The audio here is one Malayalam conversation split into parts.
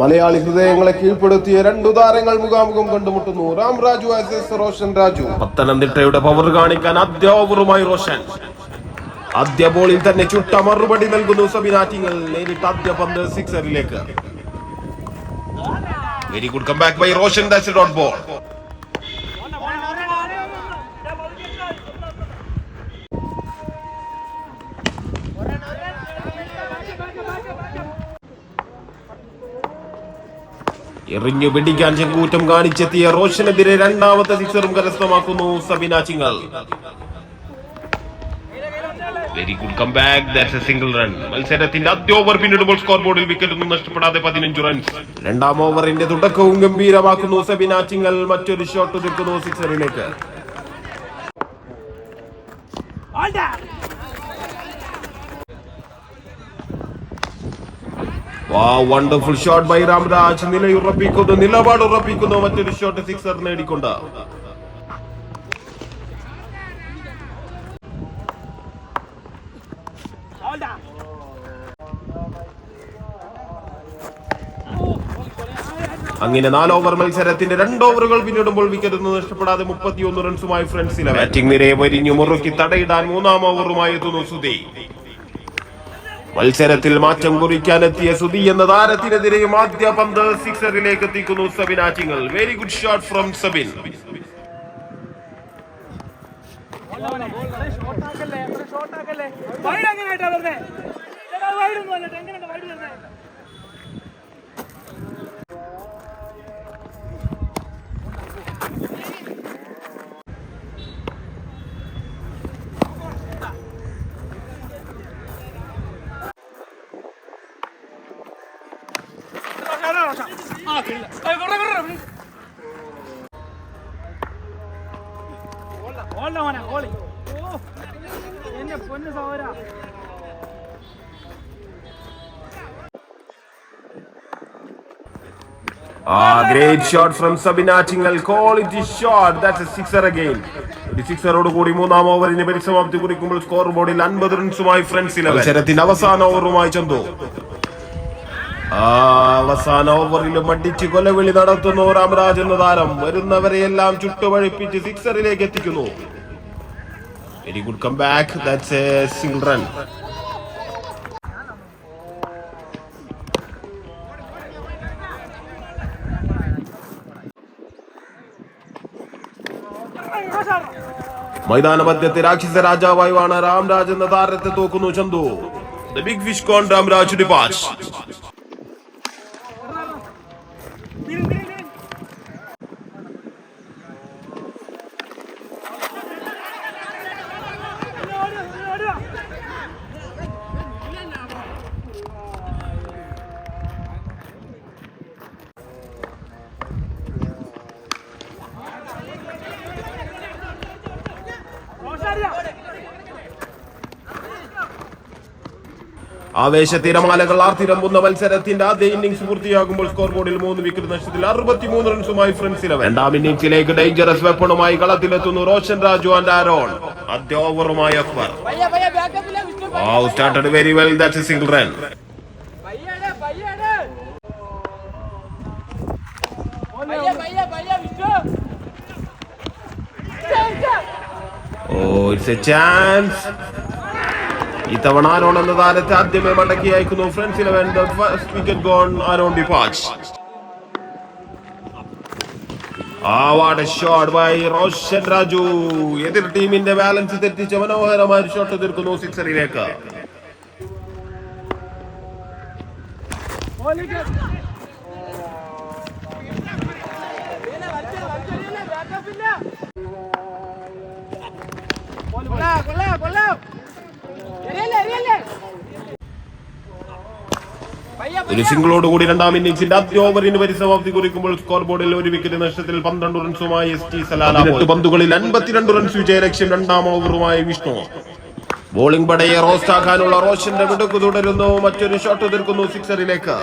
മലയാളി ഹൃദയങ്ങളെ കീഴ്പ്പെടുത്തിയ രണ്ടു താരങ്ങൾ മുഖാമുഖം കണ്ടുമുട്ടുന്നു. രാം രാജു ആസസ് റോഷൻ രാജു. പത്തനംതിട്ടയുടെ പവർ കാണിക്കാൻ ആദ്യ ഓവറുമായി റോഷൻ. ആദ്യ ബോളിൽ തന്നെ ചുട്ട മറുപടി നൽകുന്നു സബിനാറ്റിങ്ങൾ നേരിട്ട് ആദ്യ പന്ത് സിക്സറിലേക്ക്. Very good come back by Roshan dot ball എറിഞ്ഞു പിടിക്കാൻ ചെങ്കൂറ്റം കാണിച്ചെത്തിയ റോഷനെതിരെ രണ്ടാമത്തെ സിക്സറും കരസ്ഥമാക്കുന്നു സബിനാച്ചിങ്ങൾ very good come back that's a single run മത്സരത്തിന്റെ ആദ്യ ഓവർ പിന്നിടുമ്പോൾ സ്കോർ ബോർഡിൽ വിക്കറ്റ് ഒന്നും നഷ്ടപ്പെടാതെ പതിനഞ്ച് റൺസ് രണ്ടാം ഓവറിന്റെ തുടക്കവും ഗംഭീരമാക്കുന്നു സബിനാച്ചിങ്ങൾ മറ്റൊരു ഷോട്ട് തീർക്കുന്നു സിക്സറിലേക്ക്. വണ്ടർഫുൾ ഷോട്ട് ബൈ രാംരാജ് നിലയുറപ്പിക്കുന്നു. നിലപാട് ഉറപ്പിക്കുന്നു. മറ്റൊരു ഷോട്ട് സിക്സർ നേടിക്കൊണ്ട്. അങ്ങനെ നാല് ഓവർ മത്സരത്തിന്റെ രണ്ട് ഓവറുകൾ പിന്നിടുമ്പോൾ വിക്കറ്റ് ഒന്നും നഷ്ടപ്പെടാതെ മുപ്പത്തിയൊന്ന് റൺസുമായി ഫ്രണ്ട്സിലെ ബാറ്റിംഗ് നിരയെ വരിഞ്ഞു. മുറുക്കി തടയിടാൻ മൂന്നാം ഓവറുമായി എത്തുന്നു സുധി. മത്സരത്തിൽ മാറ്റം കുറിക്കാൻ എത്തിയ സുധി എന്ന താരത്തിനെതിരെ ആദ്യ പന്ത് സിക്സറിലേക്ക് എത്തിക്കുന്നു Sabin Attingal very good shot from Sabin. Wide എങ്ങനെയായിട്ടാ വരുന്നേ വൈഡ് ഒന്നും അല്ലേ എങ്ങനെയാണ് വൈഡ് വരുന്നേ സഹോദര Ah, great shot from quality shot that's a sixer again ഒരു സിക്സറോട് കൂടി മൂന്നാം ഓവറിന് പരിസമാപ്തി കുറിക്കുമ്പോൾ സ്കോർ ബോർഡിൽ അൻപത് റൺസുമായി ഫ്രണ്ട്സിലെ മത്സരത്തിന്റെ അവസാന ഓവറുമായി ചന്തു. അവസാന ഓവറിലും അടിച്ച് കൊലവിളി നടത്തുന്നു രാമരാജ് എന്ന താരം. വരുന്നവരെയെല്ലാം ചുട്ടുപഴിപ്പിച്ച് സിക്സറിലേക്ക് എത്തിക്കുന്നു. Very good come back that's a single run മൈതാന മധ്യത്തെ രാക്ഷസ രാജാവായുമാണ് രാംരാജ് എന്ന താരത്തെ തോക്കുന്നു Chandu. The big fish gone Ramraj dispatch 快点 ആവേശ തിരമാലകൾ ആർത്തിരമ്പുന്ന മത്സരത്തിന്റെ ആദ്യ ഇന്നിംഗ്സ് പൂർത്തിയാകുമ്പോൾ സ്കോർ ബോർഡിൽ മൂന്ന് വിക്കറ്റ് നഷ്ടത്തിൽ അറുപത്തിമൂന്ന് റൺസുമായി ഫ്രണ്ട്സ് ഇലവൻ രണ്ടാം ഇന്നിംഗ്സിലേക്ക് ഡേഞ്ചറസ് വെപ്പണുമായി കളത്തിലെത്തുന്നു റോഷൻ രാജു ആൻഡ് ആരോൺ ആദ്യ ഓവറുമായി Akbar Wow, started very well. That's a single run. Oh, it's a chance. ഇത്തവണ ആരോൺ എന്ന താരത്തെ ആദ്യമേ മടക്കി അയക്കുന്നു. Friends eleven wicket gone Aaron D patch ആ what shot by Roshan Raju എതിർ ടീമിന്റെ ബാലൻസ് തെറ്റിച്ച് മനോഹരമായ ഷോട്ട് തീർക്കുന്നു സിക്സറിലേക്ക്. കൊല്ലാം കൊല്ലാം കൊല്ലാം ഒരു സിംഗിളോട് കൂടി രണ്ടാം ഇന്നിംഗ്സിന്റെ ആദ്യ ഓവറിന് പരിസമാപ്തി കുറിക്കുമ്പോൾ സ്കോർ ബോർഡിൽ ഒരു വിക്കറ്റ് നഷ്ടത്തിൽ പന്ത്രണ്ട് റൺസുമായി എസ് ടി സലാല പന്തുകളിൽ അൻപത്തിരണ്ട് റൺസ് വിജയലക്ഷ്യം രണ്ടാം ഓവറുമായി വിഷ്ണു. ബോളിംഗ് പടയെ റോസ്റ്റാക്കാനുള്ള റോഷന്റെ മിടുക്ക് തുടരുന്നു. മറ്റൊരു ഷോട്ട് തീർക്കുന്നു സിക്സറിലേക്ക്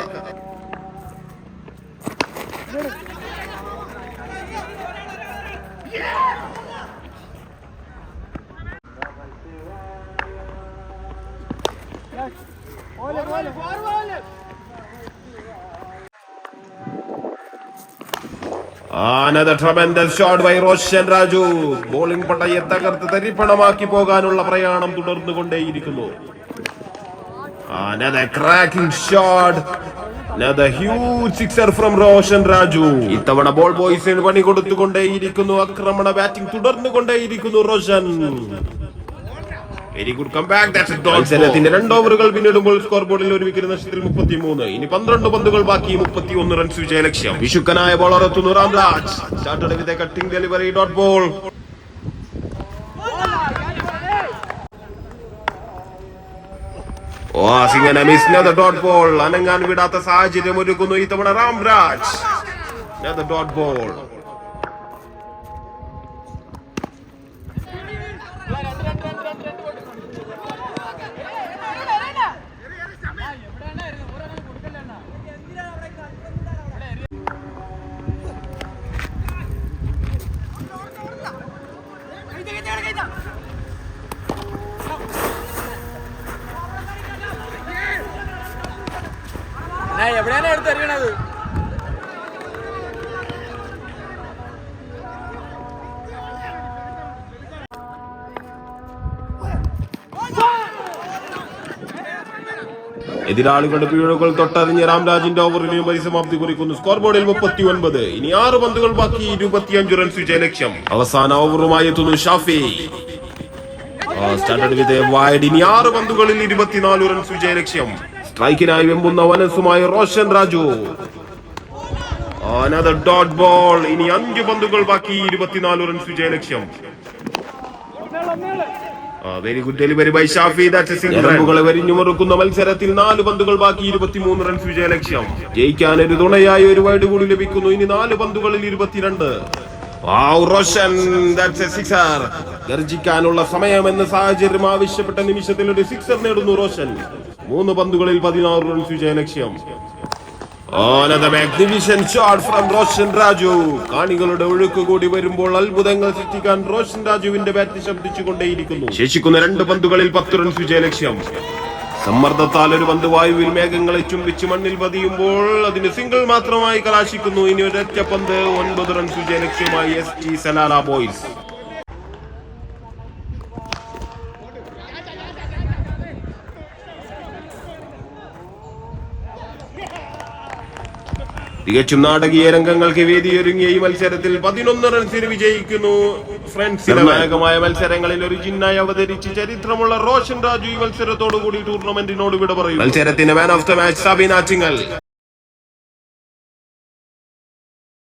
ആനദക്ഷമന്റെ shot by Roshan Raju. Bowling പട്ടയെ തകർത്ത് തരിപ്പണമാക്കി പോകാനുള്ള പ്രയാണം തുടർന്നു കൊണ്ടേയിരിക്കുന്നു ഇത്തവണ ബോൾ ബോയ്സിന് പണി കൊടുത്തുകൊണ്ടേയിരിക്കുന്നു. ആക്രമണ ബാറ്റിംഗ് തുടർന്നു കൊണ്ടേയിരിക്കുന്നു Roshan. Very good come back മത്സരത്തിന്റെ രണ്ട് ഓവറുകൾ പിന്നിടുമ്പോൾ സ്കോർ ബോർഡിൽ ഒരു വിക്കറ്റ് നഷ്ടത്തിൽ മുപ്പത്തി മൂന്ന് ഇനി പന്ത്രണ്ട് പന്തുകൾ ബാക്കി മുപ്പത്തി ഒന്ന് റൺസ് വിജയ ലക്ഷ്യം വിശുക്കനായ ബോളർ എത്തുന്നു Ramraj. Started cutting delivery dot ball dot ball അനങ്ങാൻ വിടാത്ത സാഹചര്യം ഒരുക്കുന്നു ഇത്തവണ രാംരാജ്. ഡോട്ട് ബോൾ എവിടെയാണ് എടുത്തെറിയണത് എതിരാളികളുടെ പിഴവുകൾ തൊട്ടറിഞ്ഞ് രാംരാജിന്റെ ഓവറിന് പരിസമാപ്തി കുറിക്കുന്നു. സ്കോർ ബോർഡിൽ മുപ്പത്തി ഒൻപത് ഇനി ആറ് പന്തുകൾ ബാക്കി. ഇരുപത്തിയഞ്ച് റൺസ് വിജയ ലക്ഷ്യം. അവസാന ഓവറുമായി എത്തുന്നു ഷാഫി. സ്റ്റാൻഡേർഡ് വിത്ത് വൈഡ് ഇനി ആറ് പന്തുകളിൽ ഇരുപത്തിനാല് റൺസ് വിജയ ലക്ഷ്യം. സ്ട്രൈക്കിനായി വെമ്പുന്ന വനസുമായി Roshan Raju. Another dot ball ഇനി അഞ്ച് പന്തുകൾ ബാക്കി. ഇരുപത്തിനാല് റൺസ് വിജയ ലക്ഷ്യം. Very good delivery by Shafi. ഞരമ്പുകളെ വരിഞ്ഞു മറുക്കുന്ന മത്സരത്തിൽ നാല് പന്തുകൾ ബാക്കി. ഇരുപത്തിമൂന്ന് റൺസ് വിജയ ലക്ഷ്യം. ജയിക്കാൻ ഒരു തുണയായി ഒരു വൈഡ് കൂടി ലഭിക്കുന്നു. ഇനി നാല് പന്തുകളിൽ ഇരുപത്തിരണ്ട്. ഗർജിക്കാനുള്ള സമയമെന്ന സാഹചര്യം ആവശ്യപ്പെട്ട നിമിഷത്തിൽ ഒരു സിക്സർ നേടുന്നു റോഷൻ. മൂന്ന് പന്തുകളിൽ പതിനാറ് റൺസ് വിജയ ലക്ഷ്യം. Another magnificent shot from Roshan Raju. കാണികളുടെ ഒഴുക്ക് കൂടി വരുമ്പോൾ അത്ഭുതങ്ങൾ സൃഷ്ടിക്കാൻ റോഷൻ രാജുവിന്റെ ബാറ്റ് ശബ്ദിച്ചുകൊണ്ടേയിരിക്കുന്നു. ശേഷിക്കുന്ന രണ്ട് പന്തുകളിൽ പത്ത് റൺസ് വിജയ ലക്ഷ്യം. സമ്മർദ്ദത്താൽ ഒരു പന്ത് വായുവിൽ മേഘങ്ങളെ ചുംബിച്ച് മണ്ണിൽ പതിയുമ്പോൾ അതിന് സിംഗിൾ മാത്രമായി കലാശിക്കുന്നു. ഇനി ഒരൊറ്റ പന്ത് ഒൻപത് റൺസ് വിജയ ലക്ഷ്യമായി എസ് ടി സലാല ബോയ്സ് തികച്ചും നാടകീയ രംഗങ്ങൾക്ക് വേദിയൊരുങ്ങിയ ഈ മത്സരത്തിൽ പതിനൊന്ന് റൺസിന് വിജയിക്കുന്നു ഫ്രണ്ട്സ്. നിർണായകമായ മത്സരങ്ങളിൽ ഒരു ജിന്നായി അവതരിച്ച് ചരിത്രമുള്ള റോഷൻ രാജു ഈ മത്സരത്തോടു കൂടി ടൂർണമെന്റിനോട് വിട പറയും മത്സരത്തിന്റെ man of the match Sabeena Chingal.